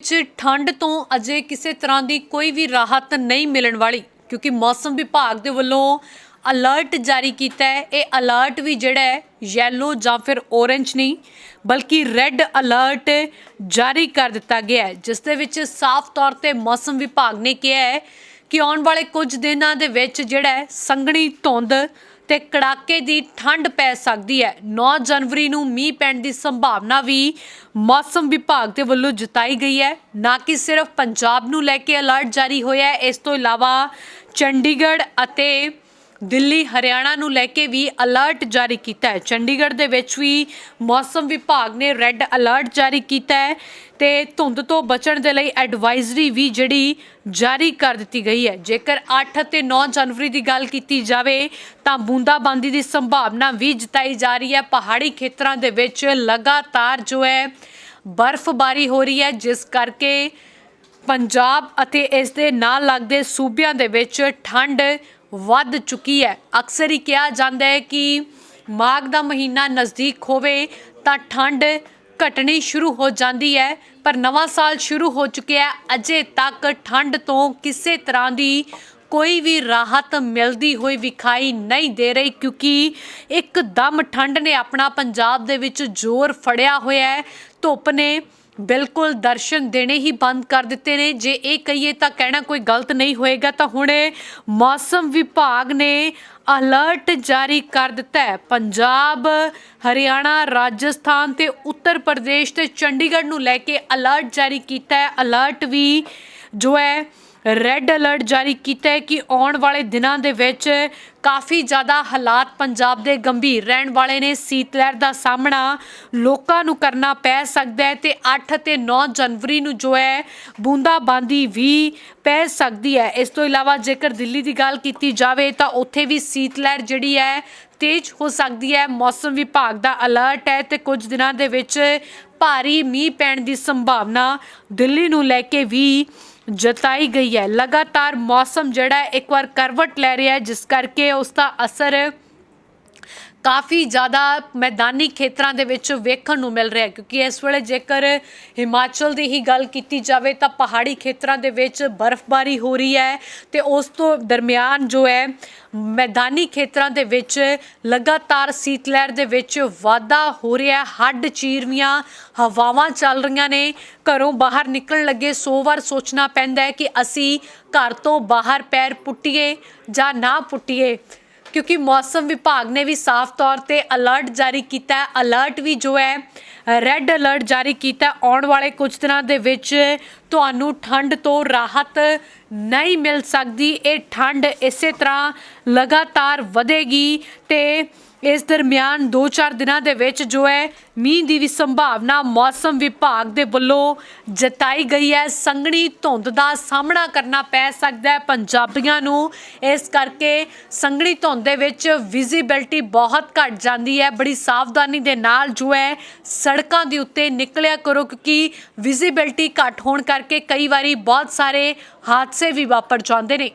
ਚ ਠੰਡ ਤੋਂ ਅਜੇ ਕਿਸੇ ਤਰ੍ਹਾਂ ਦੀ ਕੋਈ ਵੀ ਰਾਹਤ ਨਹੀਂ ਮਿਲਣ ਵਾਲੀ, ਕਿਉਂਕਿ ਮੌਸਮ ਵਿਭਾਗ ਦੇ ਵੱਲੋਂ ਅਲਰਟ ਜਾਰੀ ਕੀਤਾ ਹੈ। ਇਹ ਅਲਰਟ ਵੀ ਜਿਹੜਾ ਹੈ ਯੈਲੋ ਜਾਂ ਫਿਰ ਔਰੇਂਜ ਨਹੀਂ, ਬਲਕਿ ਰੈੱਡ ਅਲਰਟ ਜਾਰੀ ਕਰ ਦਿੱਤਾ ਗਿਆ ਹੈ, ਜਿਸ ਦੇ ਵਿੱਚ ਸਾਫ਼ ਤੌਰ ਤੇ ਮੌਸਮ ਵਿਭਾਗ ਨੇ ਕਿਹਾ ਹੈ ਕਿ ਆਉਣ ਵਾਲੇ ਕੁਝ ਦਿਨਾਂ ਦੇ ਵਿੱਚ ਜਿਹੜਾ ਹੈ, ਸੰਘਣੀ ਧੁੰਦ ਤੇ ਕੜਾਕੇ ਦੀ ਠੰਡ ਪੈ ਸਕਦੀ ਹੈ। 9 ਜਨਵਰੀ ਨੂੰ ਮੀਂਹ ਪੈਣ ਦੀ ਸੰਭਾਵਨਾ ਵੀ ਮੌਸਮ ਵਿਭਾਗ ਦੇ ਵੱਲੋਂ ਜਤਾਈ ਗਈ ਹੈ। ਨਾ ਕਿ ਸਿਰਫ ਪੰਜਾਬ ਨੂੰ ਲੈ ਕੇ ਅਲਰਟ ਜਾਰੀ ਹੋਇਆ ਹੈ। ਇਸ ਤੋਂ ਇਲਾਵਾ ਚੰਡੀਗੜ੍ਹ ਅਤੇ ਦਿੱਲੀ, ਹਰਿਆਣਾ ਨੂੰ ਲੈ ਕੇ ਵੀ ਅਲਰਟ ਜਾਰੀ ਕੀਤਾ ਹੈ। ਚੰਡੀਗੜ੍ਹ ਦੇ ਵਿੱਚ ਵੀ ਮੌਸਮ ਵਿਭਾਗ ਨੇ ਰੈੱਡ ਅਲਰਟ ਜਾਰੀ ਕੀਤਾ ਹੈ। ਤੇ ਧੁੰਦ ਤੋਂ ਬਚਣ ਦੇ ਲਈ ਐਡਵਾਈਜ਼ਰੀ ਵੀ ਜਿਹੜੀ ਜਾਰੀ ਕਰ ਦਿੱਤੀ ਗਈ ਹੈ। ਜੇਕਰ 8 ਅਤੇ 9 ਜਨਵਰੀ ਦੀ ਗੱਲ ਕੀਤੀ ਜਾਵੇ, ਤਾਂ ਬੂੰਦਾਬਾਂਦੀ ਦੀ ਸੰਭਾਵਨਾ ਵੀ ਜਤਾਈ ਜਾ ਰਹੀ ਹੈ। ਪਹਾੜੀ ਖੇਤਰਾਂ ਦੇ ਵਿੱਚ ਲਗਾਤਾਰ ਜੋ ਹੈ, ਬਰਫ਼ਬਾਰੀ ਹੋ ਰਹੀ ਹੈ, ਜਿਸ ਕਰਕੇ ਪੰਜਾਬ ਅਤੇ ਇਸ ਦੇ ਨਾਲ ਲੱਗਦੇ ਸੂਬਿਆਂ ਦੇ ਵਿੱਚ ਠੰਡ ਵੱਧ ਚੁੱਕੀ ਹੈ। ਅਕਸਰ ਹੀ ਕਿਹਾ ਜਾਂਦਾ ਹੈ ਕਿ ਮਾਘ ਦਾ ਮਹੀਨਾ ਨਜ਼ਦੀਕ ਹੋਵੇ, ਤਾਂ ਠੰਡ ਘਟਣੀ ਸ਼ੁਰੂ ਹੋ ਜਾਂਦੀ ਹੈ, ਪਰ ਨਵਾਂ ਸਾਲ ਸ਼ੁਰੂ ਹੋ ਚੁੱਕਿਆ ਅਜੇ ਤੱਕ ਠੰਡ ਤੋਂ ਕਿਸੇ ਤਰ੍ਹਾਂ ਦੀ ਕੋਈ ਵੀ ਰਾਹਤ ਮਿਲਦੀ ਹੋਈ ਵਿਖਾਈ ਨਹੀਂ ਦੇ ਰਹੀ, ਕਿਉਂਕਿ ਇੱਕਦਮ ਠੰਡ ਨੇ ਆਪਣਾ ਪੰਜਾਬ ਦੇ ਵਿੱਚ ਜ਼ੋਰ ਫੜਿਆ ਹੋਇਆ ਹੈ। ਧੁੱਪ ਨੇ ਬਿਲਕੁਲ ਦਰਸ਼ਨ ਦੇਣੇ ਹੀ ਬੰਦ ਕਰ ਦਿੱਤੇ ਨੇ। ਜੇ ਇਹ ਕਹੀਏ ਤਾਂ ਕਹਿਣਾ ਕੋਈ ਗਲਤ ਨਹੀਂ ਹੋਏਗਾ। ਤਾਂ ਹੁਣ ਮੌਸਮ ਵਿਭਾਗ ਨੇ ਅਲਰਟ ਜਾਰੀ ਕਰ ਦਿੱਤਾ ਹੈ। ਪੰਜਾਬ, ਹਰਿਆਣਾ, ਰਾਜਸਥਾਨ ਤੇ ਉੱਤਰ ਪ੍ਰਦੇਸ਼ ਤੇ ਚੰਡੀਗੜ੍ਹ ਨੂੰ ਲੈ ਕੇ ਅਲਰਟ ਜਾਰੀ ਕੀਤਾ ਹੈ। ਅਲਰਟ ਵੀ ਜੋ ਹੈ ਰੈੱਡ ਅਲਰਟ ਜਾਰੀ ਕੀਤਾ ਹੈ ਕਿ ਆਉਣ ਵਾਲੇ ਦਿਨਾਂ ਦੇ ਵਿੱਚ ਕਾਫੀ ਜ਼ਿਆਦਾ ਹਾਲਾਤ ਪੰਜਾਬ ਦੇ ਗੰਭੀਰ ਰਹਿਣ ਵਾਲੇ ਨੇ। ਸੀਤ ਲਹਿਰ ਦਾ ਸਾਹਮਣਾ ਲੋਕਾਂ ਨੂੰ ਕਰਨਾ ਪੈ ਸਕਦਾ ਹੈ ਤੇ 8 ਤੇ 9 ਜਨਵਰੀ ਨੂੰ ਜੋ ਹੈ, ਬੂੰਦਾਬਾਂਦੀ ਵੀ ਪੈ ਸਕਦੀ ਹੈ। ਇਸ ਤੋਂ ਇਲਾਵਾ ਜੇਕਰ ਦਿੱਲੀ ਦੀ ਗੱਲ ਕੀਤੀ ਜਾਵੇ ਤਾਂ ਉੱਥੇ ਵੀ ਸੀਤ ਲਹਿਰ ਜਿਹੜੀ ਹੈ, ਤੇਜ਼ ਹੋ ਸਕਦੀ ਹੈ। ਮੌਸਮ ਵਿਭਾਗ ਦਾ ਅਲਰਟ ਹੈ ਤੇ ਕੁਝ ਦਿਨਾਂ ਦੇ ਵਿੱਚ ਭਾਰੀ ਮੀਂਹ ਪੈਣ ਦੀ ਸੰਭਾਵਨਾ ਦਿੱਲੀ ਨੂੰ ਲੈ ਕੇ ਵੀ ਜਤਾਈ ਗਈ ਹੈ। ਲਗਾਤਾਰ ਮੌਸਮ ਜਿਹੜਾ ਇੱਕ ਵਾਰ ਕਰਵਟ ਲੈ ਰਿਹਾ ਹੈ, ਜਿਸ ਕਰਕੇ ਉਸ ਦਾ ਅਸਰ ਕਾਫੀ ਜ਼ਿਆਦਾ ਮੈਦਾਨੀ ਖੇਤਰਾਂ ਦੇ ਵਿੱਚ ਵੇਖਣ ਨੂੰ ਮਿਲ ਰਿਹਾ ਕਿਉਂਕਿ ਇਸ ਵੇਲੇ ਜੇਕਰ ਹਿਮਾਚਲ ਦੀ ਹੀ ਗੱਲ ਕੀਤੀ ਜਾਵੇ ਤਾਂ ਪਹਾੜੀ ਖੇਤਰਾਂ ਦੇ ਵਿੱਚ ਬਰਫ਼ਬਾਰੀ ਹੋ ਰਹੀ ਹੈ ਤੇ ਉਸ ਤੋਂ ਦਰਮਿਆਨ ਜੋ ਹੈ ਮੈਦਾਨੀ ਖੇਤਰਾਂ ਦੇ ਵਿੱਚ ਲਗਾਤਾਰ ਸੀਤ ਲਹਿਰ ਦੇ ਵਿੱਚ ਵਾਧਾ ਹੋ ਰਿਹਾ ਹੈ। ਹੱਡ ਚੀਰਵੀਆਂ ਹਵਾਵਾਂ ਚੱਲ ਰਹੀਆਂ ਨੇ। ਘਰੋਂ ਬਾਹਰ ਨਿਕਲਣ ਲੱਗੇ 100 ਵਾਰ ਸੋਚਣਾ ਪੈਂਦਾ ਹੈ ਕਿ ਅਸੀਂ ਘਰ ਤੋਂ ਬਾਹਰ ਪੈਰ ਪੁੱਟੀਏ ਜਾਂ ਨਾ ਪੁੱਟੀਏ। ਕਿਉਂਕਿ ਮੌਸਮ ਵਿਭਾਗ ਨੇ ਵੀ ਸਾਫ਼ ਤੌਰ ਤੇ ਅਲਰਟ ਜਾਰੀ ਕੀਤਾ ਹੈ। ਅਲਰਟ ਵੀ ਜੋ ਹੈ ਰੈੱਡ ਅਲਰਟ ਜਾਰੀ ਕੀਤਾ ਆਉਣ ਵਾਲੇ ਕੁਝ ਦਿਨਾਂ ਦੇ ਵਿੱਚ ਤੁਹਾਨੂੰ ਠੰਡ ਤੋਂ ਰਾਹਤ ਨਹੀਂ ਮਿਲ ਸਕਦੀ। ਇਹ ਠੰਡ ਇਸੇ ਤਰ੍ਹਾਂ ਲਗਾਤਾਰ ਵਧੇਗੀ ਤੇ ਇਸ ਦਰਮਿਆਨ 2-4 ਦਿਨਾਂ ਦੇ ਵਿੱਚ ਜੋ ਹੈ ਮੀਂਹ ਦੀ ਵੀ ਸੰਭਾਵਨਾ ਮੌਸਮ ਵਿਭਾਗ ਦੇ ਵੱਲੋਂ ਜਤਾਈ ਗਈ ਹੈ। ਸੰਘਣੀ ਧੁੰਦ ਦਾ ਸਾਹਮਣਾ ਕਰਨਾ ਪੈ ਸਕਦਾ ਹੈ ਪੰਜਾਬੀਆਂ ਨੂੰ। ਇਸ ਕਰਕੇ ਸੰਘਣੀ ਧੁੰਦ ਦੇ ਵਿੱਚ ਵਿਜ਼ਿਬਿਲਟੀ ਬਹੁਤ ਘਟ ਜਾਂਦੀ ਹੈ। ਬੜੀ ਸਾਵਧਾਨੀ ਦੇ ਨਾਲ ਜੋ ਹੈ ਸੜਕਾਂ ਦੇ ਉੱਤੇ ਨਿਕਲਿਆ ਕਰੋ ਕਿਉਂਕਿ ਵਿਜ਼ਿਬਿਲਟੀ ਘੱਟ ਹੋਣ ਕਰਕੇ ਕਈ ਵਾਰੀ ਬਹੁਤ ਸਾਰੇ ਹਾਦਸੇ ਵੀ ਵਾਪਰ ਜਾਂਦੇ ਨੇ।